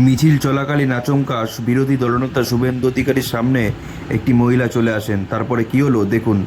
মিছিল চলাকালীন আচমকা বিরোধী দলনেতা শুভেন্দু অধিকারীর সামনে একটি মহিলা চলে আসেন। তারপরে কি হলো? দেখুন।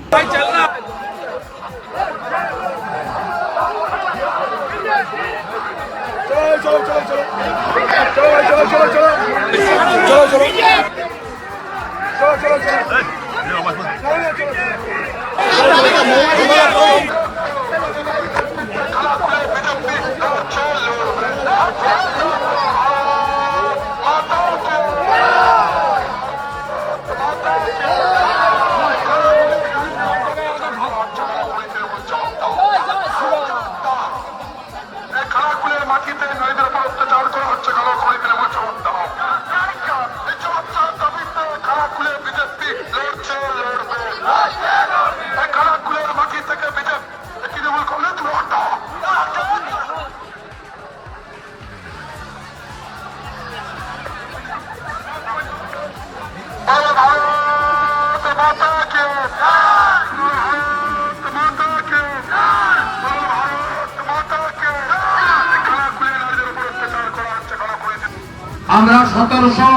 আমরা সতেরোশো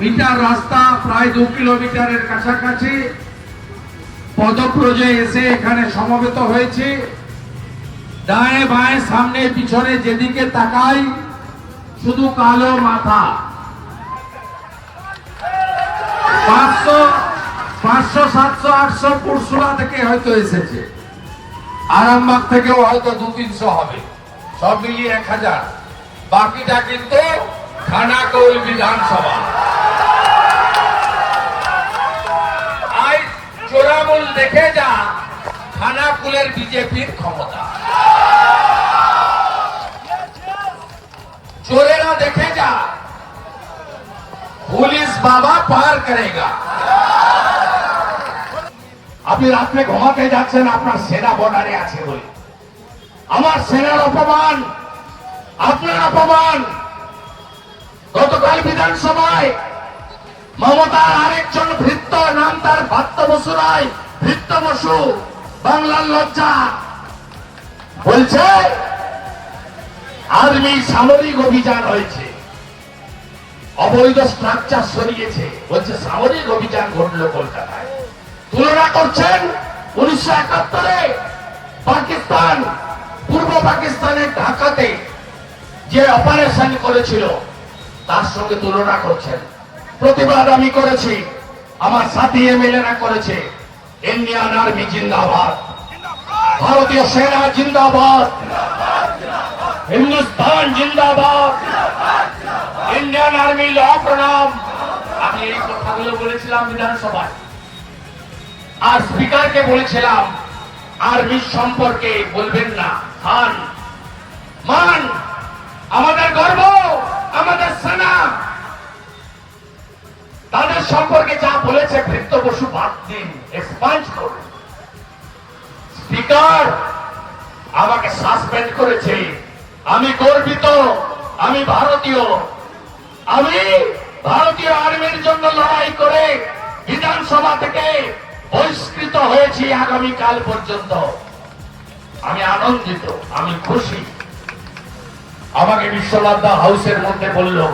মিটার রাস্তা, প্রায় দু কিলোমিটারের কাছাকাছি পদপ্রজে এসে এখানে সমবেত হয়েছে। ডায়ে বায়ে সামনে পিছনে যেদিকে তাকাই, শুধু কালো মাথা। পাঁচশো পাঁচশো, সাতশো, আটশো পুরসুলা থেকে হয়তো এসেছে। আরামবাগ থেকেও হয়তো দু তিনশো হবে। সব মিলিয়ে এক হাজার। বাকিটা কিন্তু খানাকৌল বিধানসভা। আজ চোরামূল দেখে যা খানাকুলের বিজেপির ক্ষমতা। চোরেরা দেখে যা পুলিশ বাবা পার করেগা। আপনি রাত্রে ঘুমাতে যাচ্ছেন, আপনার সেনা বর্ডারে আছে বলে। আমার সেনার অপমান, আপনার অপমান। বিধানসভায় মমতার আরেকজন ভৃত্য নাম তার ভাত্ত বসু রায়। ভৃত্য বসু, বাংলার লজ্জা। বলছে, আর্মি সামরিক অভিযান হয়েছে। অবৈধ স্ট্রাকচার সরিয়েছে। বলছে, সামরিক অভিযান ঘটলো কলকাতায়। তুলনা করছেন উনিশশো একাত্তরে পাকিস্তান। পূর্ব পাকিস্তানের ঢাকাতে যে অপারেশন করেছিল তার সঙ্গে তুলনা করছেন। প্রতিবাদ আমি করেছি। আমার সাথী এমএলএরা করেছে। ইন্ডিয়ান আর্মি জিন্দাবাদ। ভারতীয় সেনা জিন্দাবাদ। হিন্দুস্তান জিন্দাবাদ। ইন্ডিয়ান আর্মি ল প্রণাম। আমি এই কথাগুলো বলেছিলাম বিধানসভায়। আর স্পিকারকে বলেছিলাম আর্মির সম্পর্কে বলবেন না। খান। মান। আমাদের গর্ব। সম্পর্কে যা বলেছে ভৃত্য বসু বাদ দিন এক্সপাঞ্জ করুন। স্পিকার আমাকে সাসপেন্ড করেছে। আমি গর্বিত, আমি ভারতীয়। আমি ভারতীয় আর্মির জন্য লড়াই করে বিধানসভা থেকে বহিষ্কৃত হয়েছি আগামীকাল পর্যন্ত। আমি আনন্দিত, আমি খুশি। আমাকে বিশ্বনাথ হাউসের মধ্যে বলল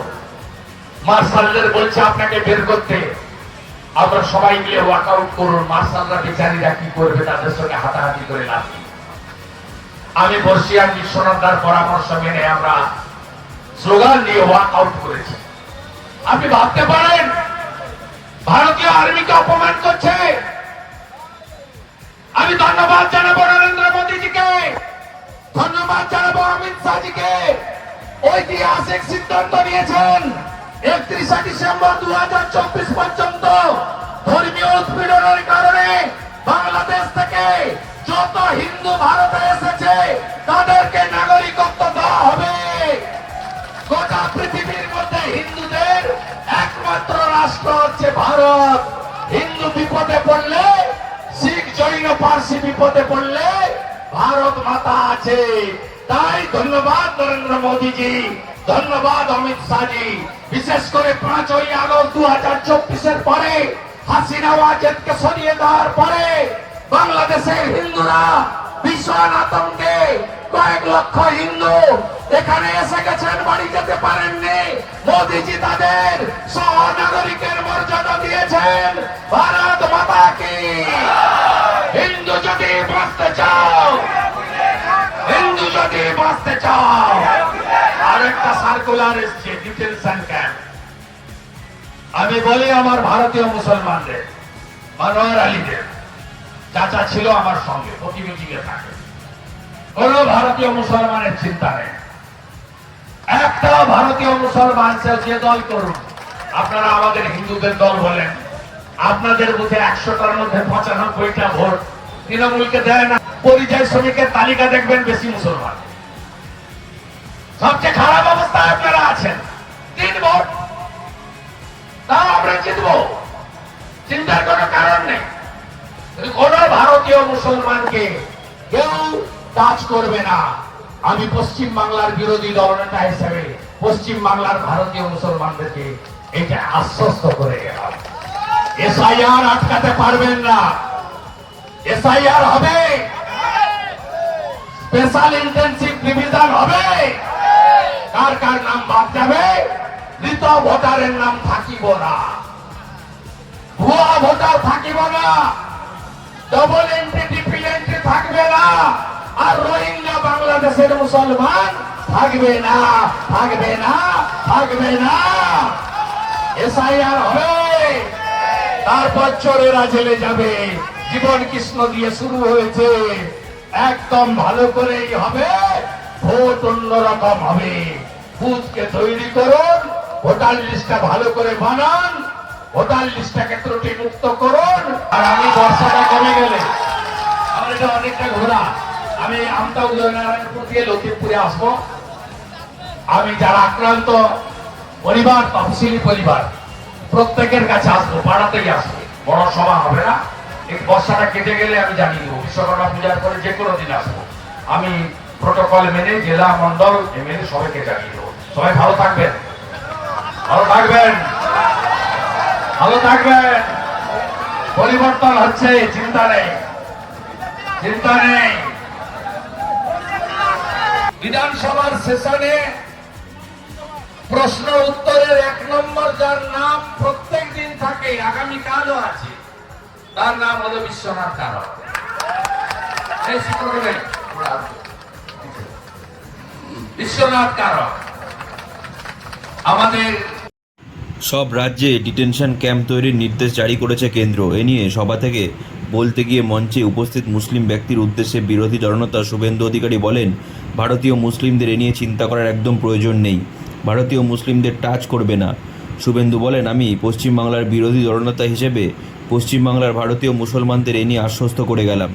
মার্শালদের বলছে আপনাকে বের করতে। আমরা সবাই মিলে ওয়ার্কআউট করুন, মার্শালরা বেচারীরা কি করবে তাদের সঙ্গে হাতাহাতি করে লাভ আমি বর্ষিয়ান বিশ্বনাথ দার পরামর্শ মেনে আমরা স্লোগান দিয়ে ওয়ার্কআউট করেছি। আপনি ভাবতে পারেন, ভারতীয় আর্মিকে অপমান করছে। আমি ধন্যবাদ জানাব নরেন্দ্র মোদীজিকে। ধন্যবাদ জানাব অমিত শাহজিকে। ঐতিহাসিক সিদ্ধান্ত নিয়েছেন। একত্রিশে ডিসেম্বর দু পর্যন্ত ধর্মীয় উৎপীড়নের কারণে বাংলাদেশ থেকে যত হিন্দু ভারতে এসেছে, তাদেরকে নাগরিকত্ব দেওয়া হবে। গোটা পৃথিবীর মধ্যে হিন্দুদের একমাত্র রাষ্ট্র হচ্ছে ভারত। হিন্দু বিপদে পড়লে, শিখ জৈন পার্সি বিপদে পড়লে ভারত মাতা আছে। তাই ধন্যবাদ নরেন্দ্র মোদীজি। ধন্যবাদ, অমিত শাহজি। বিশেষ করে পাঁচই আগস্ট দু হাজার চব্বিশের পরে হাসিনা ওয়াজেদকে সরিয়ে দেওয়ার পরে বাংলাদেশের হিন্দুরা ভীষণ আতঙ্কে, কয়েক লক্ষ হিন্দু এখানে এসে গেছেন, বাড়ি যেতে পারেননি। মোদিজি তাদের সহনাগরিকের মর্যাদা দিয়েছেন। ভারত মাতা কি? হিন্দু যদি বাঁচতে চাও, হিন্দু যদি বাঁচতে চাও একটা সার্কুলার এসছে ডিটেনশন ক্যাম্প আমি বলি আমার ভারতীয় মুসলমানদের, মনোয়ার আলীদের, চাচা ছিল আমার সঙ্গে প্রতিবেশীকে থাকে কোন ভারতীয় মুসলমানের চিন্তা নেই। একটা ভারতীয় মুসলমান যে দল করুন আপনারা আমাদের হিন্দুদের দল বলেন, আপনাদের বুথে একশোটার মধ্যে পঁচানব্বইটা ভোট তৃণমূলকে দেয় না, পরিযায়ী শ্রমিকের তালিকা দেখবেন বেশি মুসলমান। সবচেয়ে খারাপ অবস্থায় আপনারা আছেন। তিন ভোট তাও আমরা জিতবো। চিন্তার কোনো কারণ নেই। কোন ভারতীয় মুসলমানকে কেউ টাচ করবে না, আমি পশ্চিম বাংলার বিরোধী দলনেতা হিসেবে পশ্চিম বাংলার ভারতীয় মুসলমানদেরকে এটা আশ্বস্ত করে এসআইআর আটকাতে পারবেন না। এসআইআর হবে। স্পেশাল ইন্টেন্সিভ ডিভিশন হবে। কার কার নাম বাদ যাবে? মৃত ভোটারের নাম থাকিব না। ভুয়া ভোটার থাকিব না। ডবল এন্ট্রি ট্রিপল এন্ট্রি থাকবে না। আর রোহিঙ্গা বাংলাদেশের মুসলমান থাকবে না। থাকবে না। থাকবে না। এসআইআর হবে। তারপর চোরেরা জেলে যাবে। জীবন কৃষ্ণ দিয়ে শুরু হয়েছে। একদম ভালো করেই হবে। ভোট অন্যরকম হবে। বুথকে তৈরি করুন, ভোটার লিস্টটা ভালো করে বানান, ভোটার লিস্টটাকে ত্রুটি মুক্ত করুন, আর আমি বর্ষাটা কমে গেলে। আমার এটা অনেকটা ঘোরা। আমি আমতা উদয়নারায়ণপুর দিয়ে লতিফপুরে আসব। আমি যারা আক্রান্ত, পরিবার, তফসিলি পরিবার, প্রত্যেকের কাছে আসব, পাড়াতেই আসব। বড় সভা হবে না। এই বর্ষাটা কেটে গেলে আমি জানিয়ে দেবো, বিশ্বকর্মা পূজার পরে যে কোনো দিন আসব। আমি প্রোটোকল মেনে, জেলা, মন্ডল, এমএলএ সবাইকে জানিয়ে দেবো। সবাই ভালো থাকবেন। ভালো থাকবেন। ভালো থাকবেন। পরিবর্তন হচ্ছে, চিন্তা নেই। চিন্তা নেই। বিধানসভার সেশনে প্রশ্ন উত্তরের এক নম্বর, যার নাম প্রত্যেক দিন থাকে, আগামীকালও আছে। তার নাম হলো বিশ্বনাথ কারক বিশ্বনাথ কারক আমাদের সব রাজ্যে ডিটেনশন ক্যাম্প তৈরির নির্দেশ জারি করেছে কেন্দ্র। এ নিয়ে সভা থেকে বলতে গিয়ে মঞ্চে উপস্থিত মুসলিম ব্যক্তির উদ্দেশ্যে বিরোধী দলনেতা শুভেন্দু অধিকারী বলেন, ভারতীয় মুসলিমদের এ নিয়ে চিন্তা করার একদম প্রয়োজন নেই। ভারতীয় মুসলিমদের টাচ করবে না। শুভেন্দু বলেন, আমি পশ্চিমবাংলার বিরোধী দলনেতা হিসেবে পশ্চিমবাংলার ভারতীয় মুসলমানদের এ নিয়ে আশ্বস্ত করে গেলাম।